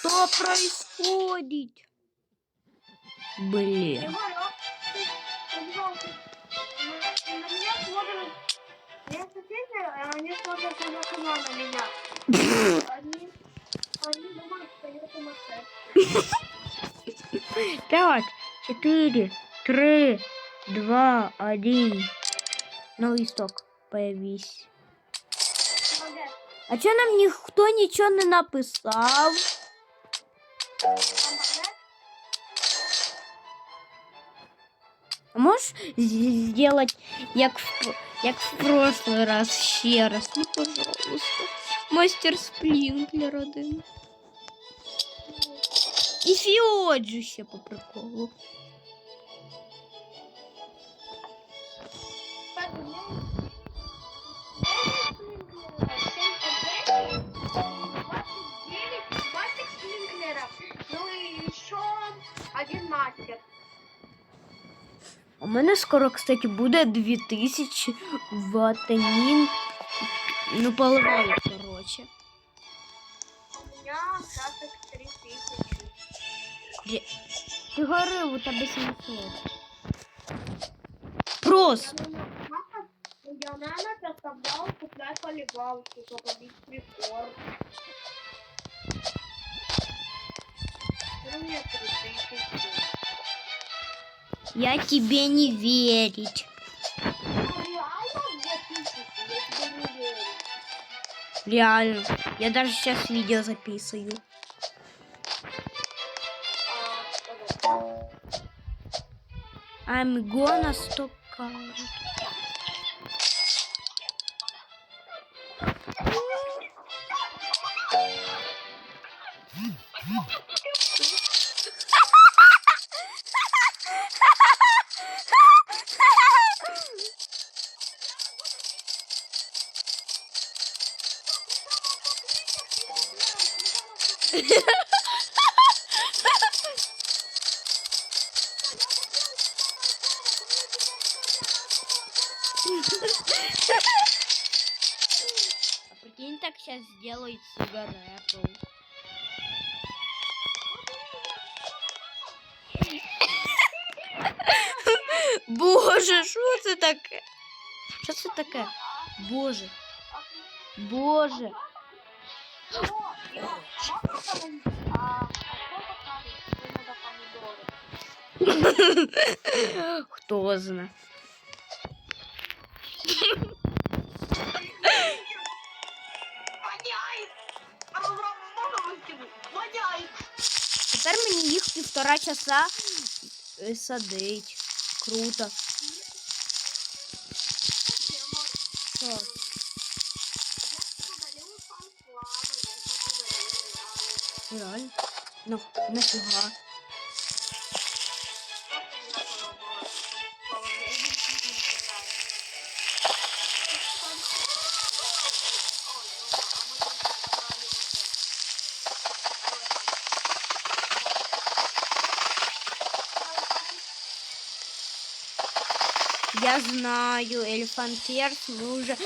Что происходит? Блин. Пять, четыре, три, два, один. Новый сток появись. А чё нам ніхто нічого не написав? Молодец. А Можешь з- сделать, як в, п- як в прошлый раз, ще раз? Ну, пожалуйста. Мастер Сплінклер один. І Фіоджу ще по приколу. Так, мене скоро, кстати, буде 2000 ватанін. Ну, поливаю, короче. У меня остаток три тысячи. Ти говорив, у тебе 700. Просто. Я, наверное, представлял куплять поливалку, чтобы бить рекорд. Ну, мне три тысячи. Я тебе не верить. Реально я даже сейчас видео записываю. А. I'm gonna stop count. А прикинь, так сейчас сделает сигарету. Боже, що це таке? Що це таке? Боже. Боже. О, я- мені їх півтора часа е, садить. Круто. Що? Реально? Ну, нафіга. Я знаю, Елефантерс, ми вже.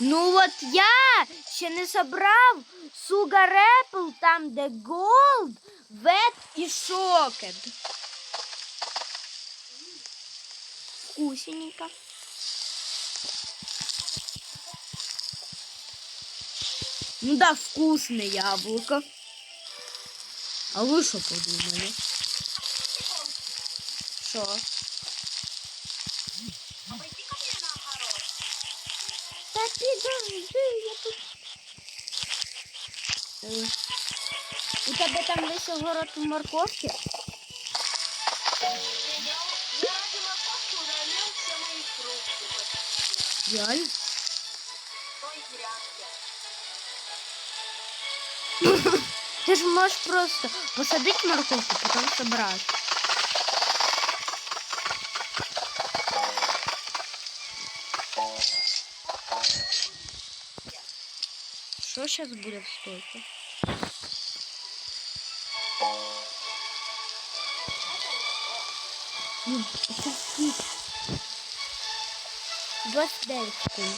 Ну от я ще не собрав Сугар Apple, там де Gold, Вет і Шокед. Вкусненько. Ну да, вкусне яблуко. А ви що подумали? Що? Та підожди, я тут. У тебе там вийшов город в морковці? Реально? Ты же можешь просто посадить морковку, потом собрать. Що зараз буде в стойці? Ну, це скільки? 29 секунд.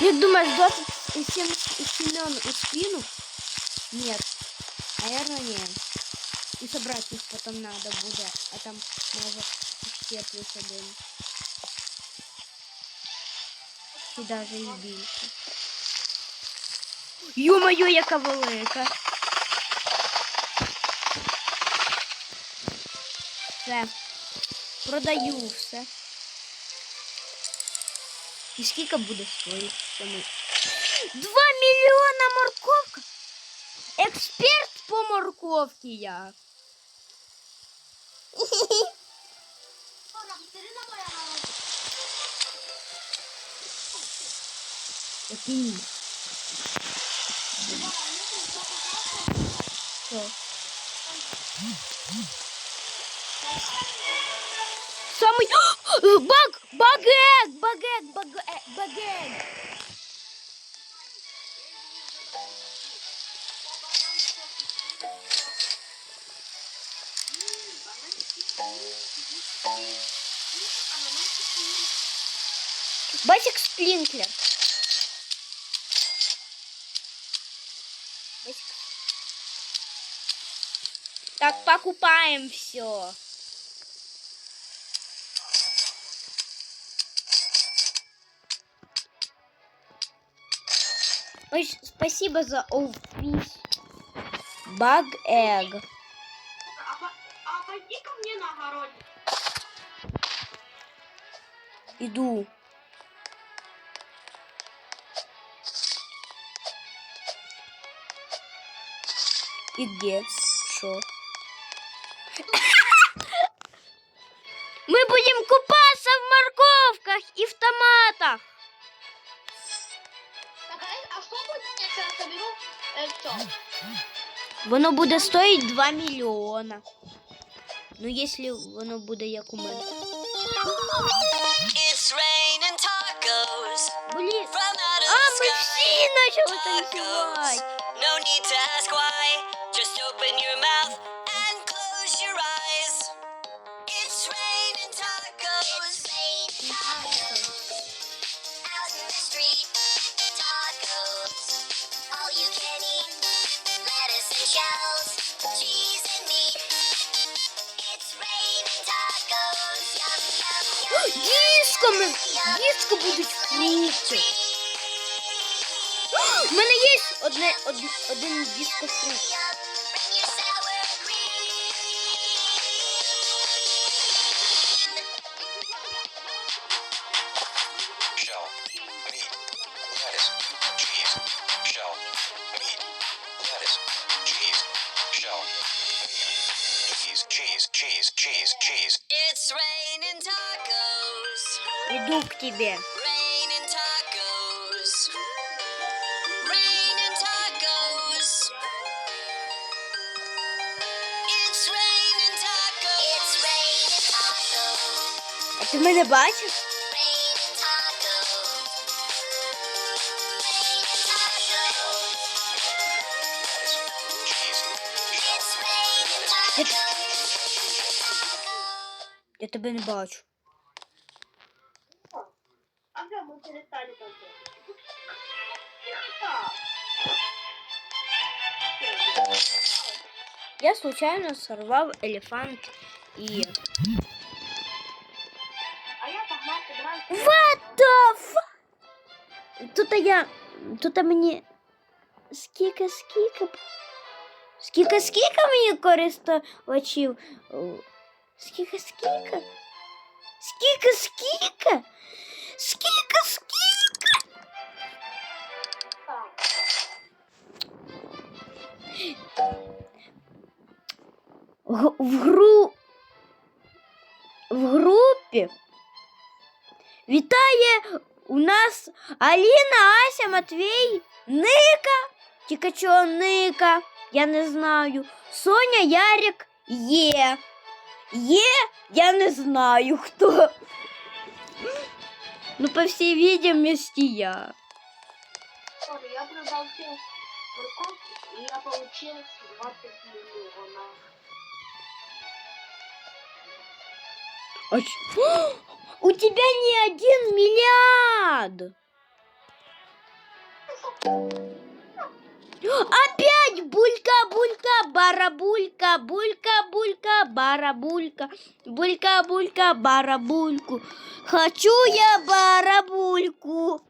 Як думаєш, 27 Семен у спину? Нет. Наверное, нет. И собрать их потом надо будет. А там может ще плюс один. І даже і більше. Ё-моё, яка велика. Все. Продаю все. І скільки буде стоїть? Тому- Два мільйона морковка! Експерт по морковці я. Який? Що? Самый... Баг! Багет! Багет! Багет! Багет! Басик Сплинклер. Так, покупаем все. Ой, спасибо за офис. Баг Эг. А, по- а пойди ко мне на огород. Иду. И где? Шо? Мы будем купаться в морковках и в томатах. Так, а, а что будет, если я соберу э, все? Воно буде стоїть 2 мільйона. Ну, якщо воно буде як у мене. It's raining tacos Блін. from out of А, the ми sky. всі почали Tacos. танцювати. діжками діжки будуть фрукти. У мене є одне, од, один диско фрукт. cheese, cheese, cheese, cheese, tacos. Cheese, It's raining tacos. Я тебе не бачу. случайно сорвав елефант і. А я погнал собирать. What the fuck? Тут я. Тут мені. Скільки, скільки. б- Скільки, скільки мені користувачів? О, Скільки, скільки? Скільки, скільки? Скільки, скільки? В гру. В групі Вітає у нас Аліна, Ася, Матвій, Ника, тільки чого Ника, я не знаю. Соня, Ярик є. Є, я не знаю хто. Ну, по всій видимости, я. Ладно, я продал все морковки, и я получил 20 миллионов. А У тебя не один миллиард. Опять булька, булька, барабулька, булька, булька, барабулька, булька, булька, барабульку. Хочу я барабульку.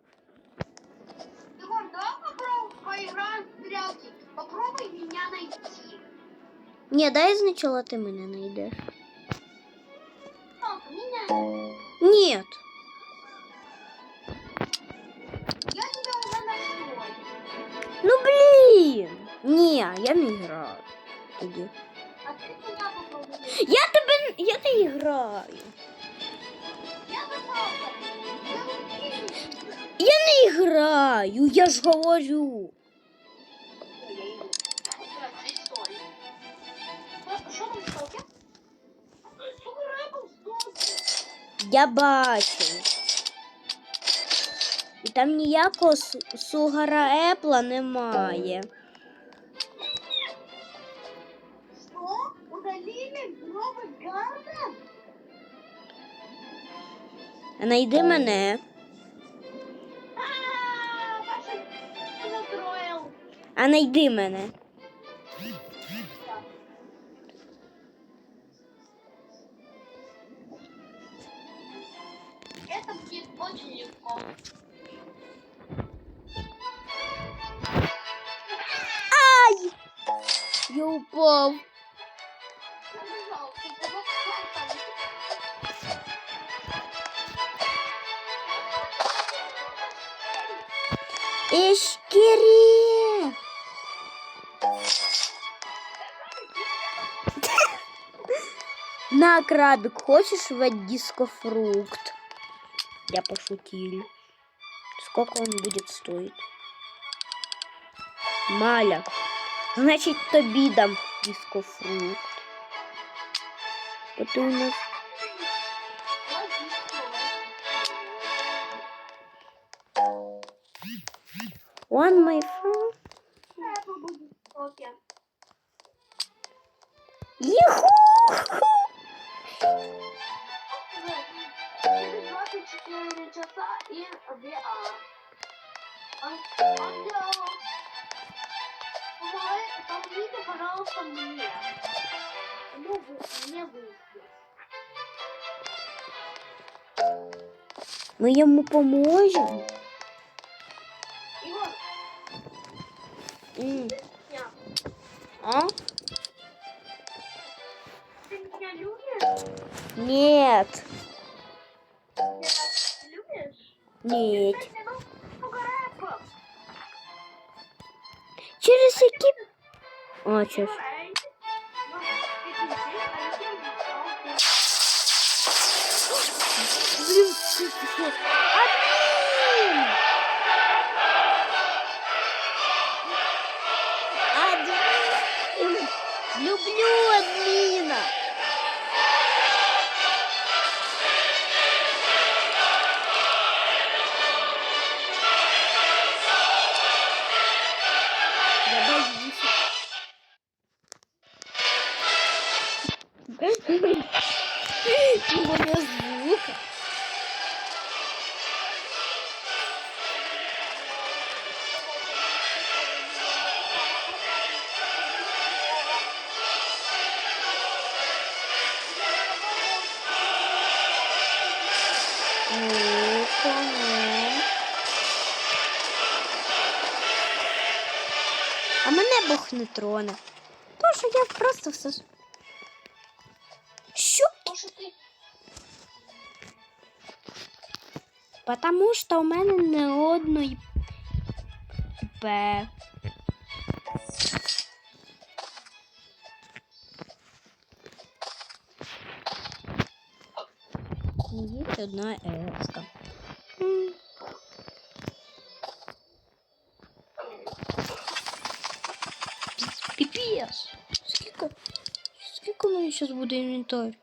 Егор, давай попробуем поиграем в прятки. Попробуй меня найти. Ні, дай сначала ти мене знайдеш. не я ж говорю. Я бачу. І там ніякого сугара епла немає. Що? Удалили новий гарна? Найди мене. А найди мене. Это будет очень легко. Ай! Я. Я нажал, На, крабик, хочешь в дискофрукт? Я пошутил. Сколько он будет стоить? Маля. Значит, тобі дам дискофрукт. Ти у нас one my friend. Это. Юху! 24 часа и VR. Он, он делал... Помогай, помогите, пожалуйста, мне. Ну, вы- мне выйти. Ми йому поможемо. Егор, я, А? Нет. Любишь? Нет. Угораю. Через які... А, через... А мене Бог не троне. Тому що я просто все. Що? Потому що у мене не одної П. есть одна эска. Пипец! Сколько? Сколько у меня сейчас будет инвентарь?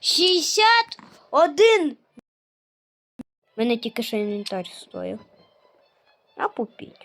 61! Мене тільки що инвентарь стоїв. А купіть.